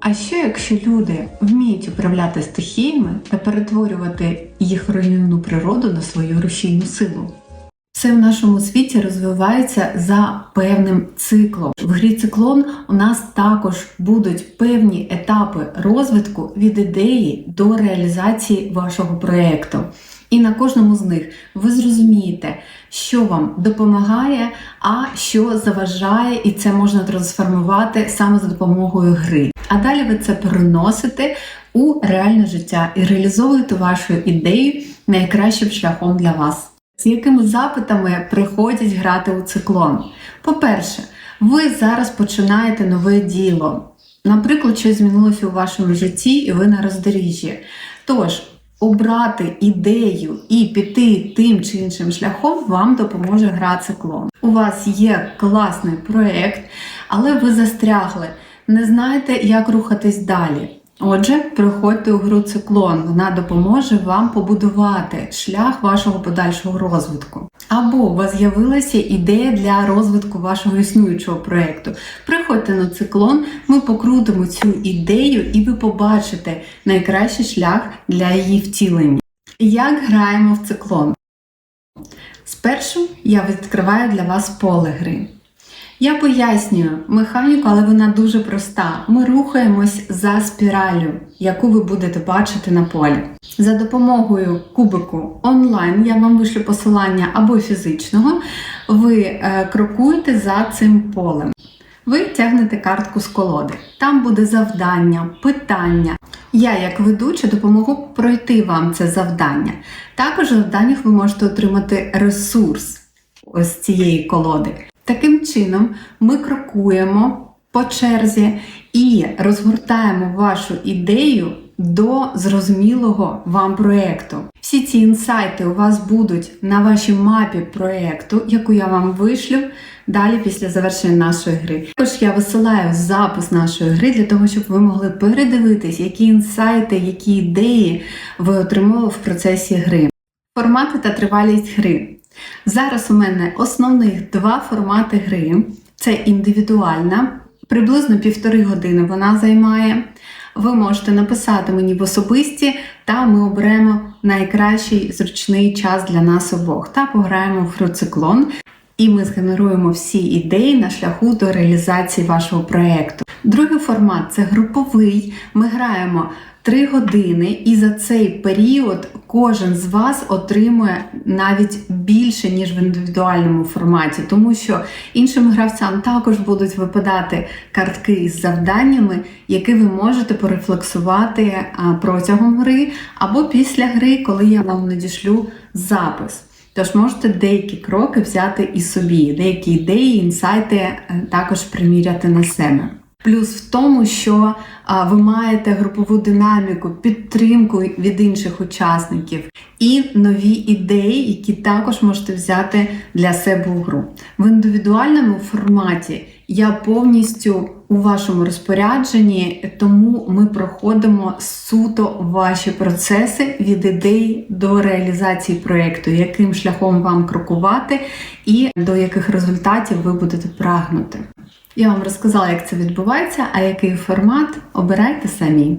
А що якщо люди вміють управляти стихіями та перетворювати їх руйнівну природу на свою рушійну силу? Все в нашому світі розвивається за певним циклом. В грі циклон у нас також будуть певні етапи розвитку від ідеї до реалізації вашого проєкту. І на кожному з них ви зрозумієте, що вам допомагає, а що заважає, і це можна трансформувати саме за допомогою гри. А далі ви це переносите у реальне життя і реалізовуєте вашу ідею найкращим шляхом для вас. З якими запитами приходять грати у циклон? По-перше, ви зараз починаєте нове діло. Наприклад, щось змінилося у вашому житті, і ви на роздоріжжі. Тож, обрати ідею і піти тим чи іншим шляхом вам допоможе гра циклон. У вас є класний проєкт, але ви застрягли, не знаєте, як рухатись далі. Отже, приходьте у гру циклон. Вона допоможе вам побудувати шлях вашого подальшого розвитку. Або у вас з'явилася ідея для розвитку вашого існуючого проєкту. Приходьте на циклон, ми покрутимо цю ідею, і ви побачите найкращий шлях для її втілення. Як граємо в циклон? Спершу я відкриваю для вас поле гри. Я пояснюю механіку, але вона дуже проста. Ми рухаємось за спіраллю, яку ви будете бачити на полі. За допомогою кубику онлайн, я вам вишлю посилання або фізичного, ви е, крокуєте за цим полем. Ви тягнете картку з колоди. Там буде завдання, питання. Я, як ведуча, допомогу пройти вам це завдання. Також в завданнях ви можете отримати ресурс ось цієї колоди. Таким чином, ми крокуємо по черзі і розгортаємо вашу ідею до зрозумілого вам проєкту. Всі ці інсайти у вас будуть на вашій мапі проєкту, яку я вам вишлю далі після завершення нашої гри. Також я висилаю запис нашої гри для того, щоб ви могли передивитись, які інсайти, які ідеї ви отримали в процесі гри. Формати та тривалість гри. Зараз у мене основних два формати гри: це індивідуальна, приблизно півтори години вона займає. Ви можете написати мені в особисті, та ми оберемо найкращий зручний час для нас обох та пограємо в фруциклон. І ми згенеруємо всі ідеї на шляху до реалізації вашого проєкту. Другий формат це груповий. Ми граємо 3 години, і за цей період кожен з вас отримує навіть більше, ніж в індивідуальному форматі, тому що іншим гравцям також будуть випадати картки із завданнями, які ви можете порефлексувати протягом гри або після гри, коли я вам надішлю запис. Тож можете деякі кроки взяти і собі, деякі ідеї, інсайти е, також приміряти на себе. Плюс в тому, що а, ви маєте групову динаміку, підтримку від інших учасників і нові ідеї, які також можете взяти для себе у гру. В індивідуальному форматі я повністю у вашому розпорядженні, тому ми проходимо суто ваші процеси від ідеї до реалізації проєкту, яким шляхом вам крокувати і до яких результатів ви будете прагнути. Я вам розказала, як це відбувається, а який формат обирайте самі.